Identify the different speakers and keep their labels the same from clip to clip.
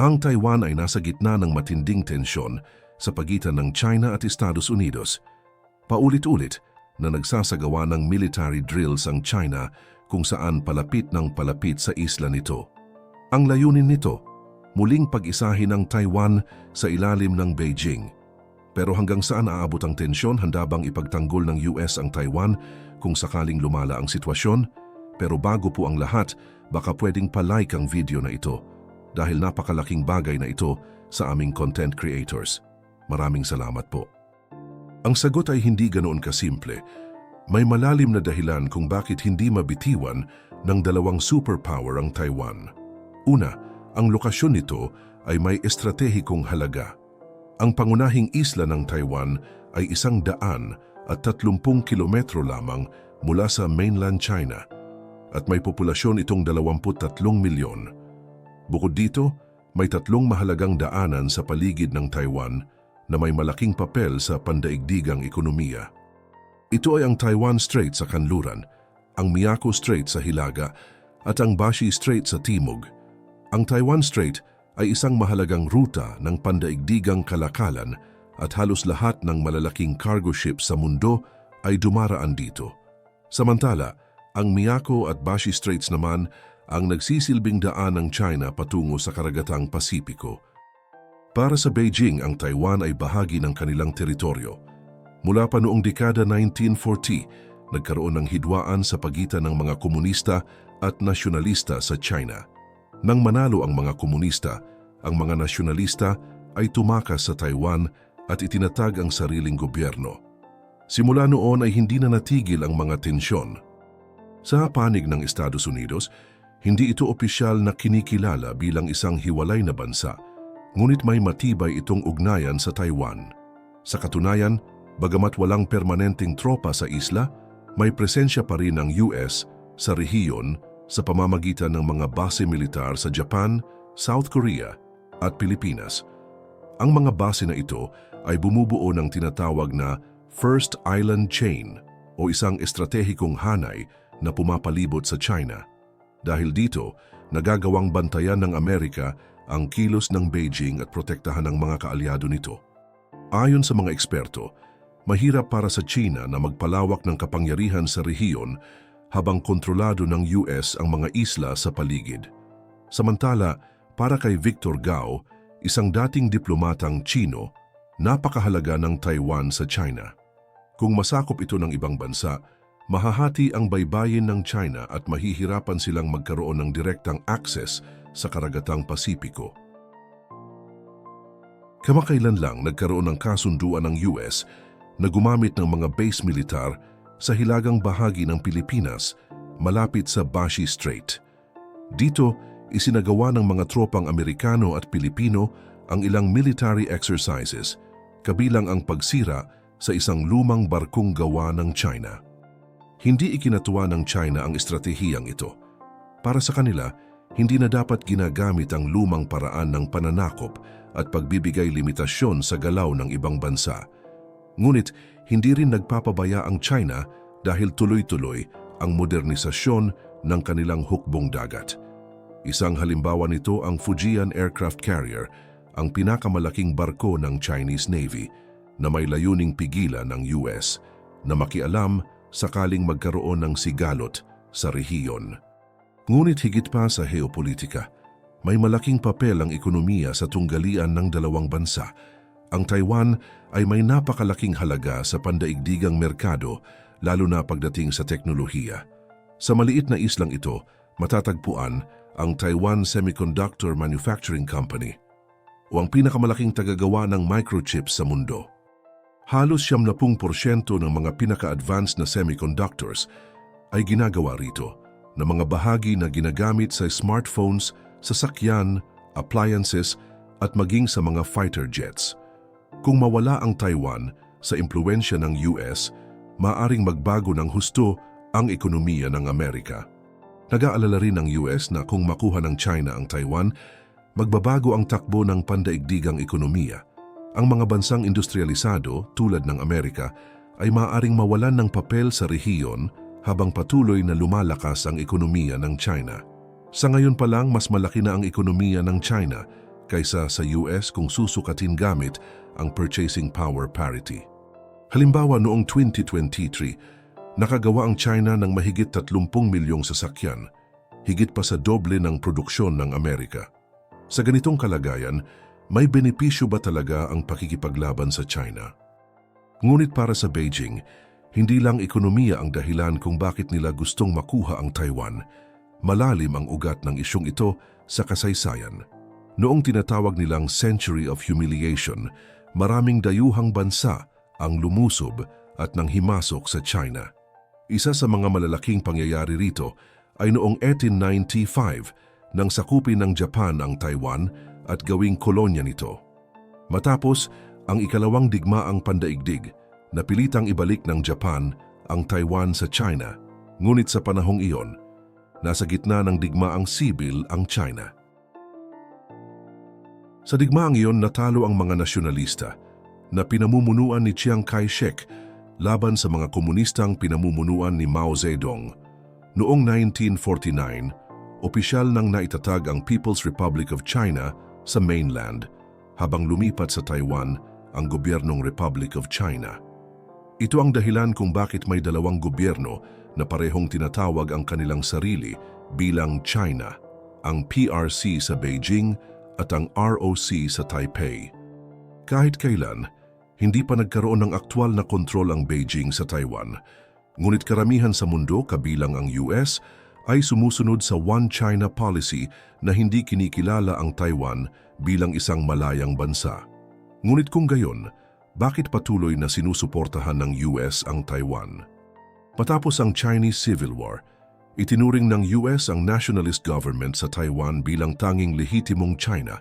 Speaker 1: Ang Taiwan ay nasa gitna ng matinding tensyon sa pagitan ng China at Estados Unidos. Paulit-ulit na nagsasagawa ng military drills ang China kung saan palapit ng palapit sa isla nito. Ang layunin nito, muling pag-isahin ang Taiwan sa ilalim ng Beijing. Pero hanggang saan aabot ang tensyon, handa bang ipagtanggol ng US ang Taiwan kung sakaling lumala ang sitwasyon? Pero bago po ang lahat, baka pwedeng palike ang video na ito dahil napakalaking bagay na ito sa aming content creators. Maraming salamat po. Ang sagot ay hindi ganoon kasimple. May malalim na dahilan kung bakit hindi mabitiwan ng dalawang superpower ang Taiwan. Una, ang lokasyon nito ay may estratehikong halaga. Ang pangunahing isla ng Taiwan ay isang daan at tatlumpung kilometro lamang mula sa mainland China at may populasyon itong 23 milyon. Bukod dito, may tatlong mahalagang daanan sa paligid ng Taiwan na may malaking papel sa pandaigdigang ekonomiya. Ito ay ang Taiwan Strait sa kanluran, ang Miyako Strait sa hilaga at ang Bashi Strait sa timog. Ang Taiwan Strait ay isang mahalagang ruta ng pandaigdigang kalakalan at halos lahat ng malalaking cargo ships sa mundo ay dumaraan dito. Samantala, ang Miyako at Bashi Straits naman ang nagsisilbing daan ng China patungo sa karagatang Pasipiko. Para sa Beijing, ang Taiwan ay bahagi ng kanilang teritoryo. Mula pa noong dekada 1940, nagkaroon ng hidwaan sa pagitan ng mga komunista at nasyonalista sa China. Nang manalo ang mga komunista, ang mga nasyonalista ay tumakas sa Taiwan at itinatag ang sariling gobyerno. Simula noon ay hindi na natigil ang mga tensyon. Sa panig ng Estados Unidos, hindi ito opisyal na kinikilala bilang isang hiwalay na bansa, ngunit may matibay itong ugnayan sa Taiwan. Sa katunayan, bagamat walang permanenteng tropa sa isla, may presensya pa rin ng US sa rehiyon sa pamamagitan ng mga base militar sa Japan, South Korea at Pilipinas. Ang mga base na ito ay bumubuo ng tinatawag na First Island Chain o isang estratehikong hanay na pumapalibot sa China. Dahil dito, nagagawang bantayan ng Amerika ang kilos ng Beijing at protektahan ang mga kaalyado nito. Ayon sa mga eksperto, mahirap para sa China na magpalawak ng kapangyarihan sa rehiyon habang kontrolado ng US ang mga isla sa paligid. Samantala, para kay Victor Gao, isang dating diplomatang Chino, napakahalaga ng Taiwan sa China. Kung masakop ito ng ibang bansa, mahahati ang baybayin ng China at mahihirapan silang magkaroon ng direktang access sa karagatang Pasipiko. Kamakailan lang nagkaroon ng kasunduan ng US na gumamit ng mga base militar sa hilagang bahagi ng Pilipinas malapit sa Bashi Strait. Dito, isinagawa ng mga tropang Amerikano at Pilipino ang ilang military exercises, kabilang ang pagsira sa isang lumang barkong gawa ng China. Hindi ikinatuwa ng China ang estratehiyang ito. Para sa kanila, hindi na dapat ginagamit ang lumang paraan ng pananakop at pagbibigay limitasyon sa galaw ng ibang bansa. Ngunit hindi rin nagpapabaya ang China dahil tuloy-tuloy ang modernisasyon ng kanilang hukbong dagat. Isang halimbawa nito ang Fujian Aircraft Carrier, ang pinakamalaking barko ng Chinese Navy na may layuning pigilan ng US na makialam sakaling magkaroon ng sigalot sa rehiyon. Ngunit higit pa sa geopolitika, may malaking papel ang ekonomiya sa tunggalian ng dalawang bansa. Ang Taiwan ay may napakalaking halaga sa pandaigdigang merkado lalo na pagdating sa teknolohiya. Sa maliit na islang ito, matatagpuan ang Taiwan Semiconductor Manufacturing Company o ang pinakamalaking tagagawa ng microchips sa mundo. Halos 70% ng mga pinaka-advanced na semiconductors ay ginagawa rito na mga bahagi na ginagamit sa smartphones, sasakyan, appliances at maging sa mga fighter jets. Kung mawala ang Taiwan sa impluensya ng US, maaring magbago ng husto ang ekonomiya ng Amerika. Nag-aalala rin ng US na kung makuha ng China ang Taiwan, magbabago ang takbo ng pandaigdigang ekonomiya ang mga bansang industrialisado tulad ng Amerika ay maaaring mawalan ng papel sa rehiyon habang patuloy na lumalakas ang ekonomiya ng China. Sa ngayon pa lang mas malaki na ang ekonomiya ng China kaysa sa US kung susukatin gamit ang purchasing power parity. Halimbawa noong 2023, nakagawa ang China ng mahigit 30 milyong sasakyan, higit pa sa doble ng produksyon ng Amerika. Sa ganitong kalagayan, may benepisyo ba talaga ang pakikipaglaban sa China? Ngunit para sa Beijing, hindi lang ekonomiya ang dahilan kung bakit nila gustong makuha ang Taiwan. Malalim ang ugat ng isyong ito sa kasaysayan. Noong tinatawag nilang Century of Humiliation, maraming dayuhang bansa ang lumusob at nang himasok sa China. Isa sa mga malalaking pangyayari rito ay noong 1895 nang sakupin ng Japan ang Taiwan at gawing kolonya nito. Matapos ang ikalawang digmaang pandaigdig, napilitang ibalik ng Japan ang Taiwan sa China. Ngunit sa panahong iyon, nasa gitna ng digmaang sibil ang China. Sa digmaang iyon natalo ang mga nasyonalista na pinamumunuan ni Chiang Kai-shek laban sa mga komunistang pinamumunuan ni Mao Zedong. Noong 1949, opisyal nang naitatag ang People's Republic of China sa mainland habang lumipat sa Taiwan ang gobyernong Republic of China. Ito ang dahilan kung bakit may dalawang gobyerno na parehong tinatawag ang kanilang sarili bilang China, ang PRC sa Beijing at ang ROC sa Taipei. Kahit kailan, hindi pa nagkaroon ng aktwal na kontrol ang Beijing sa Taiwan, ngunit karamihan sa mundo kabilang ang US ay sumusunod sa One China policy na hindi kinikilala ang Taiwan bilang isang malayang bansa. Ngunit kung gayon, bakit patuloy na sinusuportahan ng US ang Taiwan? Matapos ang Chinese Civil War, itinuring ng US ang nationalist government sa Taiwan bilang tanging lehitimong China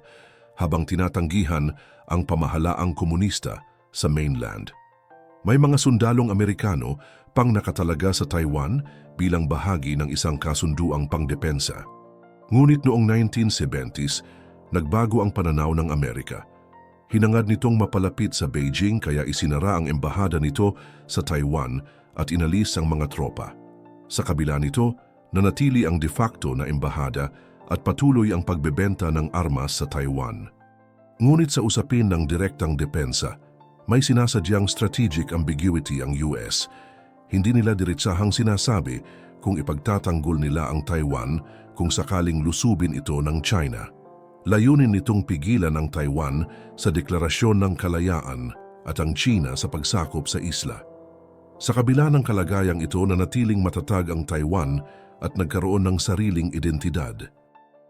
Speaker 1: habang tinatanggihan ang pamahalaang komunista sa mainland. May mga sundalong Amerikano pang nakatalaga sa Taiwan bilang bahagi ng isang kasunduang pangdepensa. Ngunit noong 1970s, nagbago ang pananaw ng Amerika. Hinangad nitong mapalapit sa Beijing kaya isinara ang embahada nito sa Taiwan at inalis ang mga tropa. Sa kabila nito, nanatili ang de facto na embahada at patuloy ang pagbebenta ng armas sa Taiwan. Ngunit sa usapin ng direktang depensa, may sinasadyang strategic ambiguity ang US. Hindi nila diretsahang sinasabi kung ipagtatanggol nila ang Taiwan kung sakaling lusubin ito ng China. Layunin nitong pigilan ang Taiwan sa deklarasyon ng kalayaan at ang China sa pagsakop sa isla. Sa kabila ng kalagayang ito na natiling matatag ang Taiwan at nagkaroon ng sariling identidad.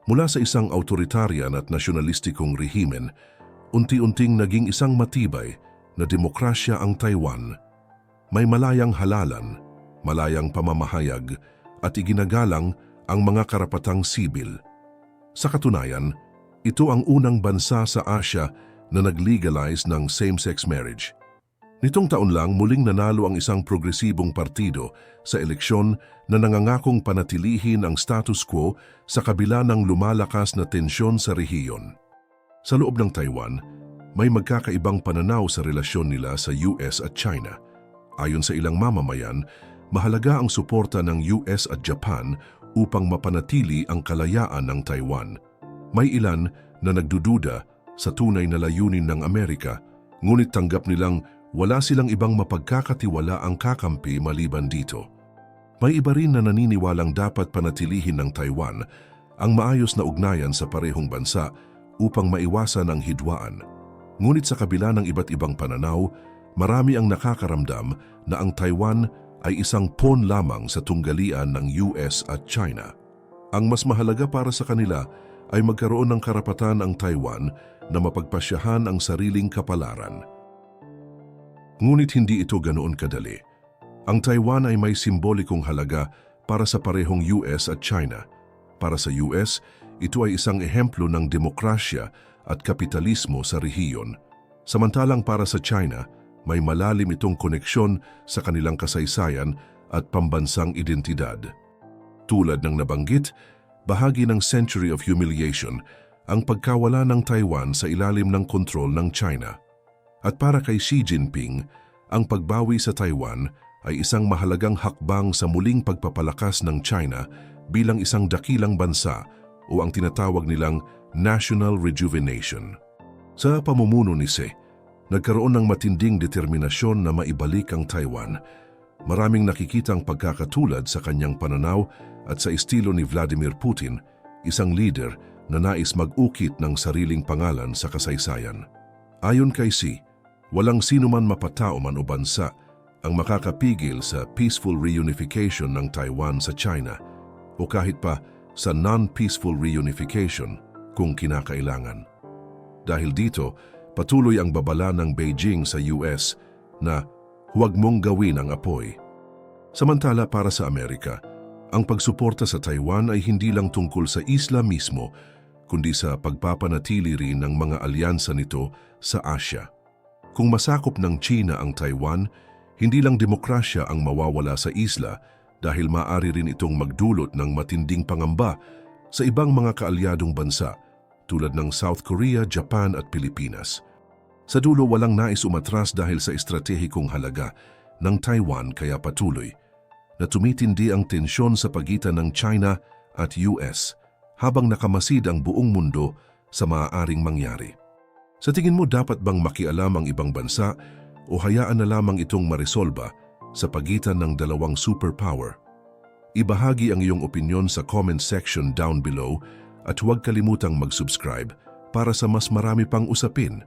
Speaker 1: Mula sa isang autoritarian at nasyonalistikong rehimen, unti-unting naging isang matibay na demokrasya ang Taiwan. May malayang halalan, malayang pamamahayag at iginagalang ang mga karapatang sibil. Sa katunayan, ito ang unang bansa sa Asia na nag-legalize ng same-sex marriage. Nitong taon lang muling nanalo ang isang progresibong partido sa eleksyon na nangangakong panatilihin ang status quo sa kabila ng lumalakas na tensyon sa rehiyon. Sa loob ng Taiwan, may magkakaibang pananaw sa relasyon nila sa US at China. Ayon sa ilang mamamayan, mahalaga ang suporta ng US at Japan upang mapanatili ang kalayaan ng Taiwan. May ilan na nagdududa sa tunay na layunin ng Amerika, ngunit tanggap nilang wala silang ibang mapagkakatiwala ang kakampi maliban dito. May iba rin na naniniwalang dapat panatilihin ng Taiwan ang maayos na ugnayan sa parehong bansa upang maiwasan ang hidwaan. Ngunit sa kabila ng iba't ibang pananaw, marami ang nakakaramdam na ang Taiwan ay isang pawn lamang sa tunggalian ng US at China. Ang mas mahalaga para sa kanila ay magkaroon ng karapatan ang Taiwan na mapagpasyahan ang sariling kapalaran. Ngunit hindi ito ganoon kadali. Ang Taiwan ay may simbolikong halaga para sa parehong US at China. Para sa US, ito ay isang ehemplo ng demokrasya at kapitalismo sa rehiyon. Samantalang para sa China, may malalim itong koneksyon sa kanilang kasaysayan at pambansang identidad. Tulad ng nabanggit, bahagi ng Century of Humiliation ang pagkawala ng Taiwan sa ilalim ng kontrol ng China. At para kay Xi Jinping, ang pagbawi sa Taiwan ay isang mahalagang hakbang sa muling pagpapalakas ng China bilang isang dakilang bansa o ang tinatawag nilang national rejuvenation. Sa pamumuno ni Xi, nagkaroon ng matinding determinasyon na maibalik ang Taiwan. Maraming nakikitang pagkakatulad sa kanyang pananaw at sa estilo ni Vladimir Putin, isang leader na nais mag-ukit ng sariling pangalan sa kasaysayan. Ayon kay Xi, walang sino man mapatao man o bansa ang makakapigil sa peaceful reunification ng Taiwan sa China o kahit pa sa non-peaceful reunification kung kinakailangan. Dahil dito, patuloy ang babala ng Beijing sa US na huwag mong gawin ang apoy. Samantala para sa Amerika, ang pagsuporta sa Taiwan ay hindi lang tungkol sa isla mismo, kundi sa pagpapanatili rin ng mga alyansa nito sa Asia. Kung masakop ng China ang Taiwan, hindi lang demokrasya ang mawawala sa isla dahil maaari rin itong magdulot ng matinding pangamba sa ibang mga kaalyadong bansa tulad ng South Korea, Japan at Pilipinas. Sa dulo walang nais umatras dahil sa estratehikong halaga ng Taiwan kaya patuloy na tumitindi ang tensyon sa pagitan ng China at US habang nakamasid ang buong mundo sa maaaring mangyari. Sa tingin mo dapat bang makialam ang ibang bansa o hayaan na lamang itong maresolba sa pagitan ng dalawang superpower? Ibahagi ang iyong opinion sa comment section down below at huwag kalimutang mag-subscribe para sa mas marami pang usapin.